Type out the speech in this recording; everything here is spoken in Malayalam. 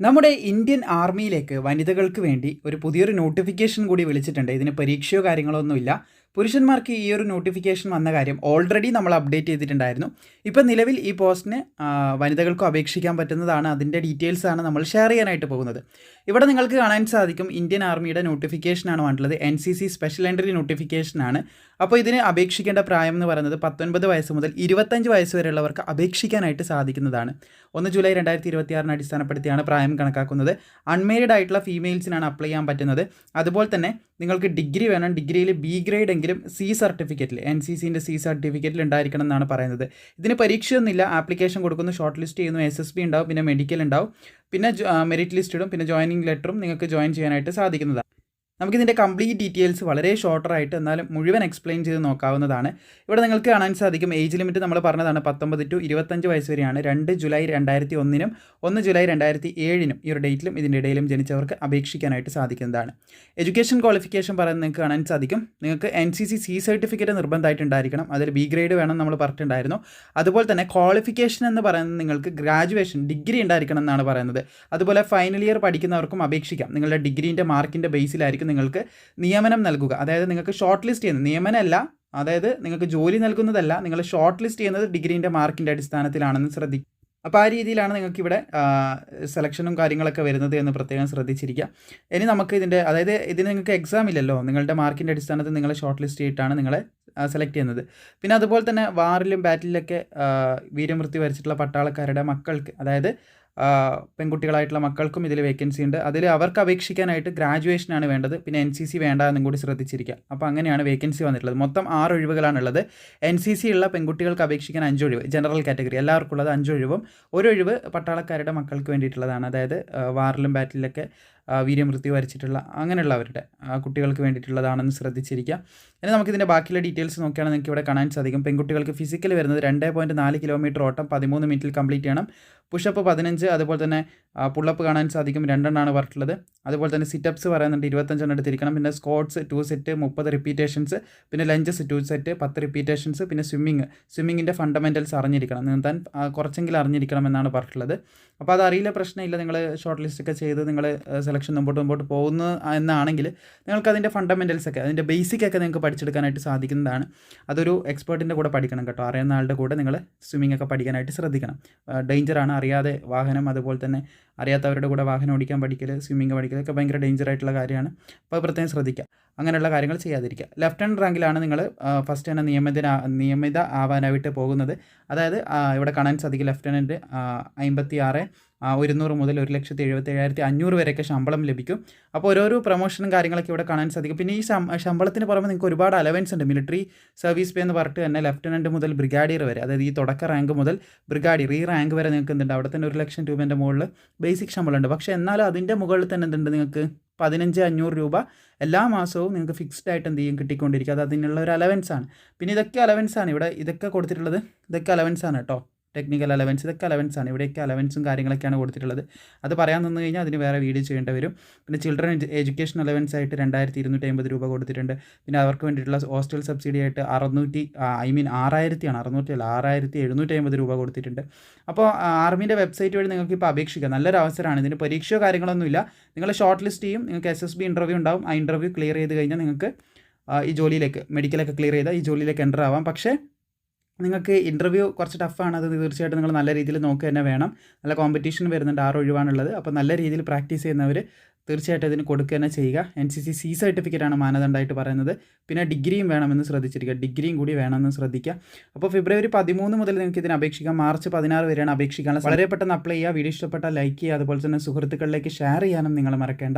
നമ്മുടെ ഇന്ത്യൻ ആർമിയിലേക്ക് വനിതകൾക്ക് വേണ്ടി ഒരു പുതിയൊരു നോട്ടിഫിക്കേഷൻ കൂടി വിളിച്ചിട്ടുണ്ട്. ഇതിന് പരീക്ഷയോ കാര്യങ്ങളോ ഒന്നുമില്ല. പുരുഷന്മാർക്ക് ഈ ഒരു നോട്ടിഫിക്കേഷൻ വന്ന കാര്യം ഓൾറെഡി നമ്മൾ അപ്ഡേറ്റ് ചെയ്തിട്ടുണ്ടായിരുന്നു. ഇപ്പം നിലവിൽ ഈ പോസ്റ്റിന് വനിതകൾക്കും അപേക്ഷിക്കാൻ പറ്റുന്നതാണ്. അതിന്റെ ഡീറ്റെയിൽസാണ് നമ്മൾ ഷെയർ ചെയ്യാനായിട്ട് പോകുന്നത്. ഇവിടെ നിങ്ങൾക്ക് കാണാൻ സാധിക്കും ഇന്ത്യൻ ആർമിയുടെ നോട്ടിഫിക്കേഷനാണ് വേണ്ടിയുള്ളത് N C C special entry നോട്ടിഫിക്കേഷനാണ് അപ്പോൾ ഇതിന് അപേക്ഷിക്കേണ്ട പ്രായം എന്ന് പറയുന്നത് പത്തൊൻപത് വയസ്സ് മുതൽ ഇരുപത്തഞ്ച് വയസ്സ് വരെയുള്ളവർക്ക് അപേക്ഷിക്കാനായിട്ട് സാധിക്കുന്നതാണ്. ഒന്ന് ജൂലൈ രണ്ടായിരത്തി ഇരുപത്തി ആറിന് അടിസ്ഥാനപ്പെടുത്തിയാണ് പ്രായം കണക്കാക്കുന്നത്. അൺമേരിഡ് ആയിട്ടുള്ള ഫീമെയിൽസിനാണ് അപ്ലൈ ചെയ്യാൻ പറ്റുന്നത്. അതുപോലെ തന്നെ നിങ്ങൾക്ക് ഡിഗ്രി വേണം. ഡിഗ്രിയിൽ ബി ഗ്രേഡ് എങ്കിലും സി സർട്ടിഫിക്കറ്റിൽ എൻ സി സിന്റെ സി സർട്ടിഫിക്കറ്റിൽ ഉണ്ടായിരിക്കണം എന്നാണ് പറയുന്നത്. ഇതിന് പരീക്ഷയൊന്നുമില്ല. ആപ്ലിക്കേഷൻ കൊടുക്കുന്നു ഷോർട്ട് ലിസ്റ്റ് ചെയ്യുന്നു എസ് എസ് ബി ഉണ്ടാവും പിന്നെ മെഡിക്കൽ ഉണ്ടാവും പിന്നെ മെറിറ്റ് ലിസ്റ്റ് ഇടും പിന്നെ ജോയിനിങ് ലെറ്ററും നിങ്ങൾക്ക് ജോയിൻ ചെയ്യാനായിട്ട് സാധിക്കുന്നതാണ് നമുക്കിതിന്റെ കംപ്ലീറ്റ് ഡീറ്റെയിൽസ് വളരെ ഷോർട്ടറായിട്ട് എന്നാലും മുഴുവൻ എക്സ്പ്ലെയിൻ ചെയ്ത് നോക്കാവുന്നതാണ്. ഇവിടെ നിങ്ങൾക്ക് കാണാൻ സാധിക്കും ഏജ് ലിമിറ്റ് നമ്മൾ പറഞ്ഞതാണ് പത്തൊമ്പത് ടു ഇരുപത്തഞ്ച് വയസ്സ് വരെയാണ്. രണ്ട് ജൂലൈ രണ്ടായിരത്തി ഒന്നിനും ഒന്ന് ജൂലൈ രണ്ടായിരത്തി ഏഴിനും ഈ ഒരു ഡേറ്റിലും ഇതിന്റെ ഇടയിലും ജനിച്ചവർക്ക് അപേക്ഷിക്കാനായിട്ട് സാധിക്കുന്നതാണ്. എഡ്യൂക്കേഷൻ ക്വാളിഫിക്കേഷൻ പറയുന്നത് നിങ്ങൾക്ക് കാണാൻ സാധിക്കും. നിങ്ങൾക്ക് N C C C certificate നിർബന്ധമായിട്ടുണ്ടായിരിക്കണം. അതിൽ ബി ഗ്രേഡ് വേണം നമ്മൾ പറഞ്ഞിട്ടുണ്ടായിരുന്നു. അതുപോലെ തന്നെ ക്വാളിഫിക്കേഷൻ എന്ന് പറയുന്നത് നിങ്ങൾക്ക് ഗ്രാജുവേഷൻ ഡിഗ്രി ഉണ്ടായിരിക്കണം എന്നാണ് പറയുന്നത്. അതുപോലെ ഫൈനൽ ഇയർ പഠിക്കുന്നവർക്കും അപേക്ഷിക്കാം. നിങ്ങളുടെ ഡിഗ്രീന്റെ മാർക്കിന്റെ ബേസിലായിരിക്കും നിങ്ങൾക്ക് നിയമനം നൽകുക. അതായത് നിങ്ങൾക്ക് ഷോർട്ട് ലിസ്റ്റ് ചെയ്യുന്നത് നിയമനമല്ല അതായത് നിങ്ങൾക്ക് ജോലി നൽകുന്നതല്ല നിങ്ങൾ ഷോർട്ട് ലിസ്റ്റ് ചെയ്യുന്നത് ഡിഗ്രീന്റെ മാർക്കിന്റെ അടിസ്ഥാനത്തിലാണെന്ന് ശ്രദ്ധിക്കുക അപ്പോൾ ആ രീതിയിലാണ് നിങ്ങൾക്ക് ഇവിടെ സെലക്ഷനും കാര്യങ്ങളൊക്കെ വരുന്നത് എന്ന് പ്രത്യേകം ശ്രദ്ധിച്ചിരിക്കുക. ഇനി നമുക്ക് ഇതിന്റെ അതായത് ഇതിന് നിങ്ങൾക്ക് എക്സാം ഇല്ലല്ലോ. നിങ്ങളുടെ മാർക്കിന്റെ അടിസ്ഥാനത്തിൽ നിങ്ങളെ ഷോർട്ട് ലിസ്റ്റ് ചെയ്തിട്ടാണ് നിങ്ങളെ സെലക്ട് ചെയ്യുന്നത്. പിന്നെ അതുപോലെ തന്നെ വാറിലും ബാറ്റിലൊക്കെ വീരമൃത്യു വരിച്ചിട്ടുള്ള പട്ടാളക്കാരുടെ മക്കൾക്ക് അതായത് പെൺകുട്ടികളായിട്ടുള്ള മക്കൾക്കും ഇതിൽ വേക്കൻസി ഉണ്ട്. അതിൽ അവർക്ക് അപേക്ഷിക്കാനായിട്ട് ഗ്രാജുവേഷനാണ് വേണ്ടത്. പിന്നെ എൻ സി സി വേണ്ട എന്നും കൂടി ശ്രദ്ധിച്ചിരിക്കുക അപ്പോൾ അങ്ങനെയാണ് വേക്കൻസി വന്നിട്ടുള്ളത്. മൊത്തം ആറ് ഒഴിവുകളാണുള്ളത്. എൻ സി സി ഉള്ള പെൺകുട്ടികൾക്ക് അപേക്ഷിക്കാൻ അഞ്ച് ഒഴിവ്. ജനറൽ കാറ്റഗറി എല്ലാവർക്കും ഉള്ളത് അഞ്ച് ഒഴിവും. ഒരു ഒഴിവ് പട്ടാളക്കാരുടെ മക്കൾക്ക് വേണ്ടിയിട്ടുള്ളതാണ്. അതായത് വാറിലും ബാറ്റിലൊക്കെ വീര്യമൃത്യു വരച്ചിട്ടുള്ള അങ്ങനെയുള്ളവരുടെ കുട്ടികൾക്ക് വേണ്ടിയിട്ടുള്ളതാണെന്ന് ശ്രദ്ധിച്ചിരിക്കുക. ഇനി നമുക്കിതിന്റെ ബാക്കിയുള്ള ഡീറ്റെയിൽസ് നോക്കിയാണെങ്കിൽ നിങ്ങൾക്ക് ഇവിടെ കാണാൻ സാധിക്കും. പെൺകുട്ടികൾക്ക് ഫിസിക്കൽ വരുന്നത് രണ്ട് പോയിന്റ് നാല് കിലോമീറ്റർ ഓട്ടം പതിമൂന്ന് മിനിറ്റിൽ കംപ്ലീറ്റ് ചെയ്യണം. പുഷപ്പ് പതിനഞ്ച് അതുപോലെ തന്നെ പുള്ളപ്പ് കാണാൻ സാധിക്കും. രണ്ടെണ്ണമാണ് പറഞ്ഞിട്ടുള്ളത്. അതുപോലെ തന്നെ സിറ്റപ്സ് പറയുന്നുണ്ട് ഇരുപത്തഞ്ചെണ്ണം എടുത്തിരിക്കണം. പിന്നെ സ്കോട്ട്സ് ടു സെറ്റ് മുപ്പത് റിപ്പീറ്റേഷൻസ് പിന്നെ ലഞ്ചസ് ടു സെറ്റ് പത്ത് റിപ്പീറ്റേഷൻസ് പിന്നെ സ്വിമ്മിങ് സ്വിമ്മിങ്ങിന്റെ ഫണ്ടമെന്റൽസ് അറിഞ്ഞിരിക്കണം. നീന്താൻ താൻ കുറച്ചെങ്കിലും അറിഞ്ഞിരിക്കണം എന്നാണ് പറഞ്ഞിട്ടുള്ളത്. അപ്പോൾ അത് അറിയില്ല പ്രശ്നമില്ല. നിങ്ങൾ ഷോർട്ട് ലിസ്റ്റൊക്കെ ചെയ്ത് നിങ്ങൾ സെലക്ഷൻ മുമ്പോട്ട് മുമ്പോട്ട് പോകുന്നു എന്നാണെങ്കിൽ നിങ്ങൾക്ക് അതിന്റെ ഫണ്ടമെന്റൽസ് ഒക്കെ അതിന്റെ ബേസിക് ഒക്കെ നിങ്ങൾക്ക് പഠിച്ചെടുക്കാനായിട്ട് സാധിക്കുന്നതാണ്. അതൊരു എക്സ്പേർട്ടിന്റെ കൂടെ പഠിക്കണം കേട്ടോ. അറിയുന്ന ആളുടെ കൂടെ നിങ്ങൾ സ്വിമ്മിംഗ് ഒക്കെ പഠിക്കാനായിട്ട് ശ്രദ്ധിക്കണം. ഡേഞ്ചറാണ് അറിയാതെ വാഹനം അതുപോലെ തന്നെ അറിയാത്തവരുടെ കൂടെ വാഹനം ഓടിക്കാൻ പഠിക്കൽ സ്വിമ്മിങ് പഠിക്കൽ ഒക്കെ ഭയങ്കര ഡേഞ്ചറായിട്ടുള്ള കാര്യമാണ്. അപ്പോൾ പ്രത്യേകം ശ്രദ്ധിക്കുക. അങ്ങനെയുള്ള കാര്യങ്ങൾ ചെയ്യാതിരിക്കുക. ലെഫ്റ്റനന്റ് റാങ്കിലാണ് നിങ്ങൾ ഫസ്റ്റ് തന്നെ നിയമിത നിയമിത ആവാനായിട്ട് പോകുന്നത്. അതായത് ഇവിടെ കാണാൻ സാധിക്കും ലെഫ്റ്റനന്റ് അമ്പത്തി ആറ് ഒരുന്നൂറ് മുതൽ ഒരു ലക്ഷത്തി എഴുപത്തി ഏഴായിരത്തി അഞ്ഞൂറ് വരെയൊക്കെ ശമ്പളം ലഭിക്കും. അപ്പോൾ ഓരോരോ പ്രൊമോഷനും കാര്യങ്ങളൊക്കെ ഇവിടെ കാണാൻ സാധിക്കും. പിന്നെ ഈ ശമ്പളത്തിന് പുറമെ നിങ്ങൾക്ക് ഒരുപാട് അലവൻസ് ഉണ്ട്. മിലിറ്ററി സർവീസ് പേ എന്ന് പറഞ്ഞിട്ട് തന്നെ ലെഫ്റ്റനന്റ് മുതൽ ബ്രിഗാഡിയർ വരെ അതായത് ഈ തുടക്ക റാങ്ക് മുതൽ ബ്രിഗാഡിയർ ഈ റാങ്ക് വരെ നിങ്ങൾക്ക് എന്തുണ്ട്? അവിടെ തന്നെ ഒരു ലക്ഷം രൂപേന്റെ മുകളിൽ ബേസിക് ശമ്പളം ഉണ്ട്. പക്ഷേ എന്നാലും അതിന്റെ മുകളിൽ തന്നെ എന്തുണ്ട് നിങ്ങൾക്ക്? പതിനഞ്ച് അഞ്ഞൂറ് രൂപ എല്ലാ മാസവും നിങ്ങൾക്ക് ഫിക്സ്ഡ് ആയിട്ട് എന്ത് ചെയ്യും? കിട്ടിക്കൊണ്ടിരിക്കുക അത് അതിനുള്ള ഒരു അലവൻസ് ആണ്. പിന്നെ ഇതൊക്കെ അലവൻസ് ആണ്. ഇവിടെ ഇതൊക്കെ കൊടുത്തിട്ടുള്ളത് ഇതൊക്കെ അലവൻസ് ആണ് കേട്ടോ. ടെക്നിക്കൽ അലവൻസ് ഇതൊക്കെ അലവൻസ് ആണ്. ഇവിടെയൊക്കെ അലവൻസും കാര്യങ്ങളൊക്കെയാണ് കൊടുത്തിട്ടുള്ളത്. അത് പറയാൻ നിന്ന് കഴിഞ്ഞാൽ അതിന് വേറെ വീഡിയോ ചെയ്യേണ്ടി വരും. പിന്നെ ചിൽഡ്രൻ എഡ്യൂക്കേഷൻ അലവൻസ് ആയിട്ട് രണ്ടായിരത്തി ഇരുന്നൂറ്റി അമ്പത് രൂപ കൊടുത്തിട്ടുണ്ട്. പിന്നെ അവർക്ക് വേണ്ടിയിട്ടുള്ള ഹോസ്റ്റൽ സബ്സിഡി ആയിട്ട് അറുന്നൂറ്റി ഐ മീൻ ആറായിരത്തിയാണ്. അറുന്നൂറ്റി അല്ല ആറായിരത്തി എഴുന്നൂറ്റി അമ്പത് രൂപ കൊടുത്തിട്ടുണ്ട് അപ്പോൾ ആർമീന്റെ വെബ്സൈറ്റ് വഴി നിങ്ങൾക്ക് ഇപ്പോൾ അപേക്ഷിക്കാം. നല്ലൊരു അവസരമാണ്. ഇതിന് പരീക്ഷയോ കാര്യങ്ങളൊന്നുമില്ല നിങ്ങൾ ഷോർട്ട് ലിസ്റ്റ് ചെയ്യും. നിങ്ങൾക്ക് എസ് എസ് ബി ഇന്റർവ്യൂ ഉണ്ടാവും. ആ ഇന്റർവ്യൂ ക്ലിയർ ചെയ്ത് കഴിഞ്ഞാൽ നിങ്ങൾക്ക് ഈ ജോലിയിലേക്ക് മെഡിക്കലൊക്കെ ക്ലിയർ ചെയ്താൽ ഈ ജോലിയിലേക്ക് എന്റർ ആവാം. പക്ഷേ നിങ്ങൾക്ക് ഇന്റർവ്യൂ കുറച്ച് ടഫാണ് അത് തീർച്ചയായിട്ടും നിങ്ങൾ നല്ല രീതിയിൽ നോക്കുക തന്നെ വേണം. നല്ല കോമ്പറ്റീഷൻ വരുന്നുണ്ട്. ആറ് ഒഴിവാണുള്ളത്. അപ്പോൾ നല്ല രീതിയിൽ പ്രാക്ടീസ് ചെയ്യുന്നവർ തീർച്ചയായിട്ടും ഇതിന് കൊടുക്കുക തന്നെ ചെയ്യുക. എൻ സി സി സി സർട്ടിഫിക്കറ്റാണ് മാനദണ്ഡമായിട്ട് പറയുന്നത്. പിന്നെ ഡിഗ്രിയും വേണമെന്ന് ശ്രദ്ധിച്ചിരിക്കുക. ഡിഗ്രിയും കൂടി വേണമെന്ന് ശ്രദ്ധിക്കുക. അപ്പോൾ ഫെബ്രുവരി പതിമൂന്ന് മുതൽ നിങ്ങൾക്ക് ഇതിന് അപേക്ഷിക്കാം. മാർച്ച് പതിനാറ് വരെയാണ് അപേക്ഷിക്കാനുള്ളത്. വളരെ പെട്ടെന്ന് അപ്ലൈ ചെയ്യുക. വീഡിയോ ഇഷ്ടപ്പെട്ടാൽ ലൈക്ക് ചെയ്യുക. അതുപോലെ തന്നെ സുഹൃത്തുക്കളിലേക്ക് ഷെയർ ചെയ്യാനും നിങ്ങൾ മറക്കേണ്ട.